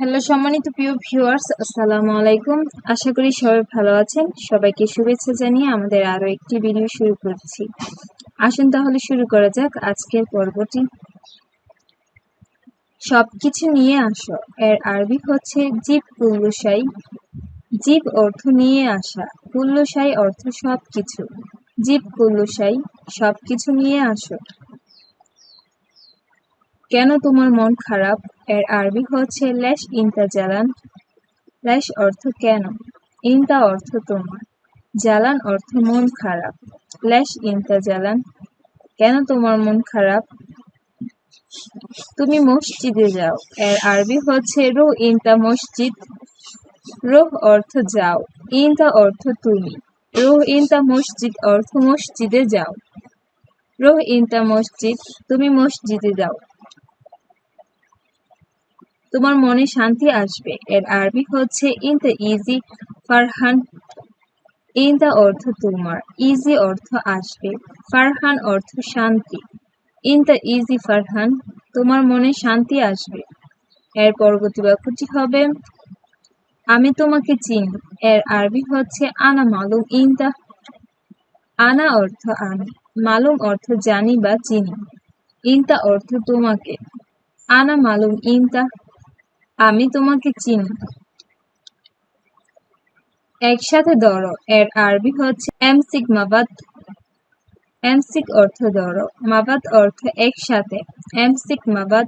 Hello সম্মানিত প্রিয় viewers, আসসালামু আলাইকুম। আশা করি সবাই ভালো আছেন। সবাইকে শুভেচ্ছা জানিয়ে আমাদের আরও একটি ভিডিও শুরু করছি। আসুন তাহলে শুরু করা যাক আজকের পর্বটি। সবকিছু নিয়ে আসো। এর আরবি হচ্ছে জীব কুল্লুসাই জীব অর্থ নিয়ে আসা। কুল্লুসাই অর্থ সবকিছু। জীব কুল্লুসাই সবকিছু নিয়ে আসো। কেন তোমার মন খারাপ? এর আরবি হচ্ছে লেশ ইনতা জালান লেশ অর্থ কেন? ইনতা অর্থ তোমার। জালান অর্থ মন খারাপ। লেশ ইনতা জালান কেন তোমার মন খারাপ? তুমি মসজিদে যাও। এর আরবি হচ্ছে রো ইনতা মসজিদ। রোহ অর্থ যাও। ইনতা অর্থ তুমি। রোহ ইনতা মসজিদ অর্থ মসজিদে যাও। রোহ ইনতা মসজিদ। তুমি মসজিদে যাও। তোমার মনে শান্তি আসবে। এর আরবি হচ্ছে ইন দ্য ইজি ফারহান ইন দ্য অর্থ তোমার ইজি অর্থ আসবে ফারহান অর্থ শান্তি ইন দ্য ইজি ফারহান তোমার মনে শান্তি আসবে। এর পরবর্তী বাক্যটি হবে, আমি তোমাকে চিনি। এর আরবি হচ্ছে, আনা মালুম ইন দ্য আনা অর্থ আমি মালুম অর্থ জানি বা চিনি। ইনতা অর্থ তোমাকে, আনা মালুম ইনতা আমি তোমাকে চিনি। একসাথে ধরো, এর আরবি হচ্ছে এমসিক মাবাদ এমসিক অর্থ ধরো মাবাদ অর্থ একসাথে। এমসিক মাবাদ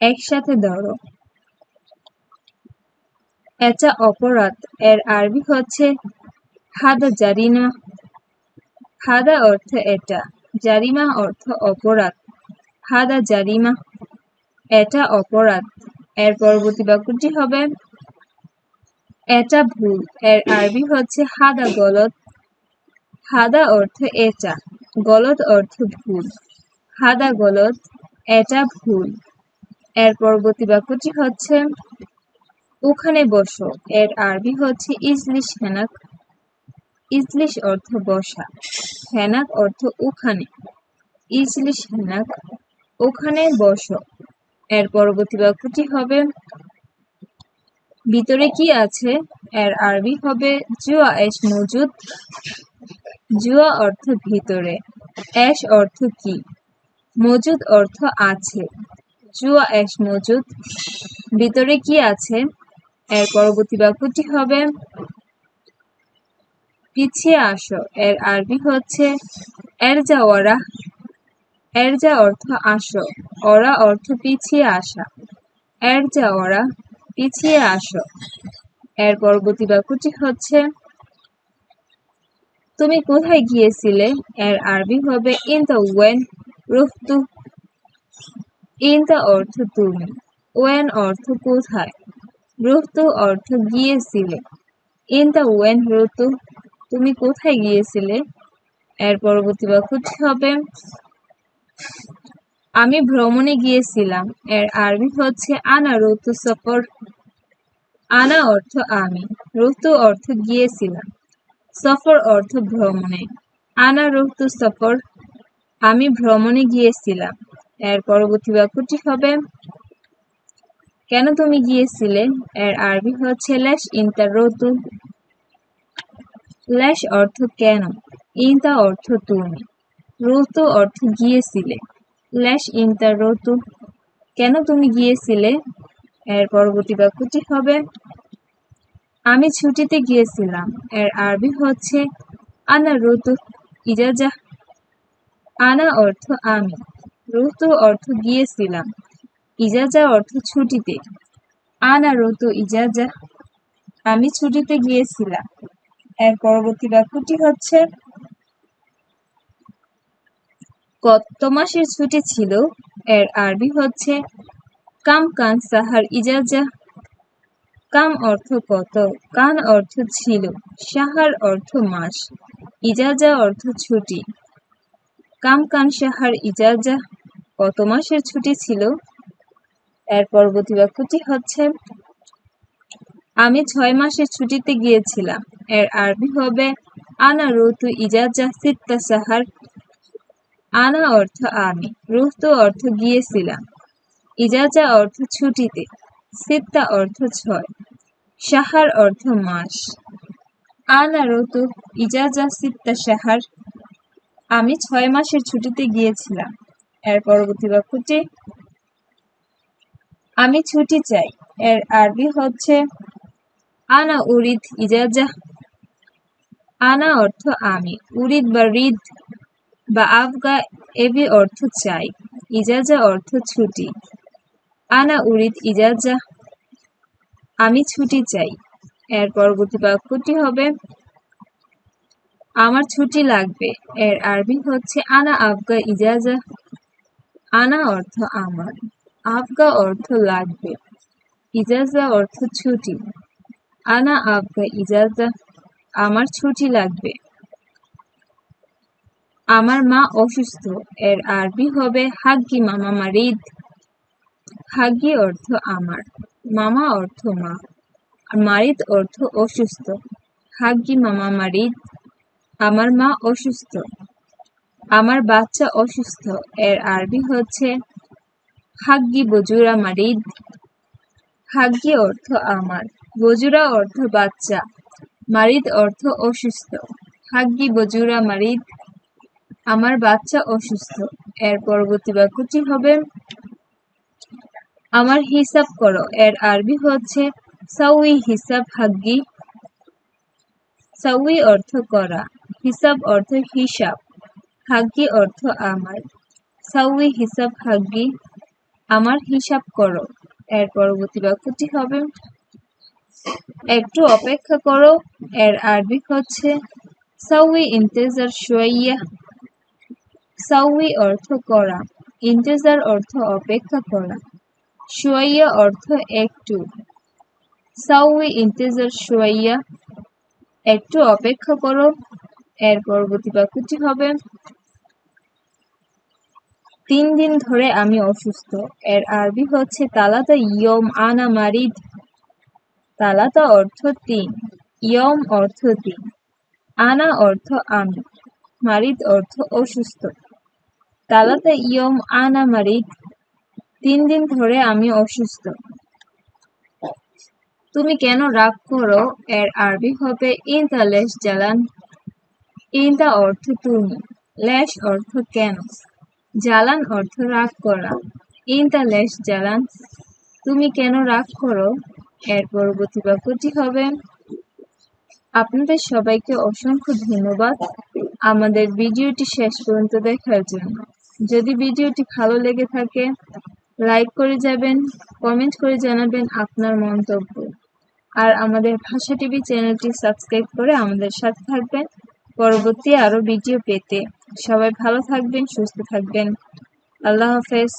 একসাথে ধরো। এটা অপরাধ, এর আরবি হচ্ছে হাদা জারিনা। হাদা অর্থ এটা জারিমা অর্থ অপরাধ। হাদা জারিমা এটা অপরাধ। এর পরবর্তী বাক্যটি হবে, এটা ভুল। এর আরবি হচ্ছে, হাদা গলত। হাদা অর্থ, এটা। গলত অর্থ, ভুল। হাদা গলত। এটা ভুল। এর পরবর্তী বাক্যটি হচ্ছে, ওখানে বসো। এর আরবি হচ্ছে, ইজলিশ হেনাক। ইজলিশ অর্থ, বসা। হেনাক অর্থ, ওখানে। ইজলিশ হেনাক। ওখানে বসো। এর পরবর্তী বাক্যটি হবে, ভিতরে কি আছে? এর আরবি হবে, জুয়া এস মজুদ। জুয়া অর্থ ভিতরে, এস অর্থ কি? মজুদ অর্থ আছে, জুয়া এস মজুদ। ভিতরে কি আছে? এর পরবর্তী বাক্যটি হবে, পিছিয়ে আসো। এর আরবি হচ্ছে, এর যা ওরা এর যা অর্থ আসো ওরা অর্থ পিছিয়ে আসা। এর যা ওরা পিছিয়ে আসো। এর পরবর্তী বাক্যটি হচ্ছে, তুমি কোথায় গিয়েছিলে? এর আরবি হবে ইন দ্য ওয়েন রুফতু ইন দ্য অর্থ তুমি ওয়েন অর্থ কোথায় রুফতু অর্থ গিয়েছিলে। ইন দ্য ওয়েন রুতু তুমি কোথায় গিয়েছিলে? এর পরবর্তী বাক্যটি হবে আমি ভ্রমণে গিয়েছিলাম। এর আরবি হচ্ছে আনা, রুতু সফর। আনা অর্থ আমি, রুতু অর্থ গিয়েছিলাম। সফর অর্থ ভ্রমণে। আনা, রুতু সফর। আমি ভ্রমণে গিয়েছিলাম। এর পরবর্তী বাক্যটি হবে, কেন তুমি গিয়েছিলে? এর আরবি হচ্ছে, লেশ ইনতা রতু। লেশ অর্থ কেন? ইনতা অর্থ তুমি। রতু অর্থ গিয়েছিলে। লেশ ইনতা রতু। কেন তুমি গিয়েছিলে? এর পরবর্তী বাক্যটি হবে, আমি ছুটিতে গিয়েছিলাম। এর আরবি হচ্ছে, আনা রতু ইজাজা। আনা অর্থ, আমি। রতু অর্থ, গিয়েছিলাম। ইজাজা অর্থ, ছুটিতে। আনা রতু ইজাজা, আমি ছুটিতে গিয়েছিলাম। এর পরবর্তী বাক্যটি হচ্ছে কত মাসের ছুটি ছিল। এর আরবি হচ্ছে, কাম কান সাহার ইজাজা। কাম অর্থ কত? কান অর্থ ছিল, সাহার অর্থ মাস। ইজাজা অর্থ ছুটি। কাম কান সাহার ইজাজা কত মাসের ছুটি ছিল? এর পরবর্তী বাক্যটি হচ্ছে, আমি ছয় মাসের ছুটিতে গিয়েছিলাম। এর আরবি হবে, আনা রুতু ইজাজা সিত্তা সাহার আনা অর্থ আমি রুহতু অর্থ গিয়েছিলাম। ইজাজা অর্থ ছুটিতে সিত্তা অর্থ ছয়, সাহার অর্থ মাস। আনা ঋতু ইজাজা সিত্তা সাহার। আমি ছয় মাসের ছুটিতে গিয়েছিলাম। এর পরবর্তী বাক্যটি, আমি ছুটি চাই। এর আরবি হচ্ছে, আনা উরিদ, ইজাজা। আনা অর্থ আমি, উরিদ বা রিদ। বা আফগা এবি অর্থ চাই, ইজাজা অর্থ ছুটি। আনা উরিদ ইজাজা, আমি ছুটি চাই। এর পরবর্তী বাক্যটি হবে, আমার ছুটি লাগবে। এর আরবি হচ্ছে, আনা আফগা ইজাজা, আনা অর্থ আমার। আফগা অর্থ লাগবে, ইজাজা অর্থ ছুটি। আনা আফগা ইজাজা, আমার ছুটি লাগবে। আমার মা অসুস্থ, এর আরবি হবে হাগ্গি মামা মারিদ হাগ্গি অর্থ আমার, মামা অর্থ মা, আর মারিদ অর্থ অসুস্থ। হাগ্গি মামা মারিদ আমার মা অসুস্থ, আমার বাচ্চা অসুস্থ, এর আরবি হচ্ছে হাগ্গি বজুরা মারিদ হাগ্গি অর্থ আমার, বজুরা অর্থ বাচ্চা, মারিদ অর্থ অসুস্থ। হাগ্গি বজুরা মারিদ আমার বাচ্চা অসুস্থ। এর পরবর্তী বাক্যটি হবে, আমার হিসাব করো। এর আরবি হচ্ছে, সাউই হিসাব হাগ্গি সাউই অর্থ করা, হিসাব অর্থ হিসাব। হাগ্গি অর্থ আমার। সাউই হিসাব হাগ্গি আমার হিসাব করো। এর পরবর্তী বাক্যটি হবে, একটু অপেক্ষা করো। এর আরবি হচ্ছে, সাউই ইন্তেজার শুয়াইয়া। সাউই অর্থ করা, ইন্তেজার অর্থ অপেক্ষা করা। শুয়াইয়া অর্থ একটু। সাউই ইন্তেজার শুয়াইয়া একটু অপেক্ষা করো। এর পরবর্তী বাক্যটি হবে, তিন দিন ধরে আমি অসুস্থ। এর আরবি হচ্ছে তালাতা ইয়ম আনা মারিদ। তালাতা অর্থ তিন, ইয়ম অর্থ তিন, আনা অর্থ আমি, মারিদ অর্থ অসুস্থ। তালাতা ইয়ম আনা মারিদ তিন দিন ধরে আমি অসুস্থ। তুমি কেন রাগ করো? এর আরবি হবে, ইনতা লেশ জালান। ইনতা অর্থ তুমি, লেশ অর্থ কেন? জালান অর্থ রাগ করা। ইনতা লেশ জালান, তুমি কেন রাগ করো? এর পরবর্তী বাক্যটি হবে, আপনাদের সবাইকে অসংখ্য ধন্যবাদ। আমাদের ভিডিওটি শেষ পর্যন্ত দেখার জন্য। যদি ভিডিওটি ভালো লেগে থাকে লাইক করে যাবেন কমেন্ট করে জানাবেন আপনার মন্তব্য। আর আমাদের ভাষা টিভি চ্যানেলটি সাবস্ক্রাইব করে আমাদের সাথে থাকবেন। পরবর্তী আরও ভিডিও পেতে। সবাই ভালো থাকবেন, সুস্থ থাকবেন। আল্লাহ হাফেজ।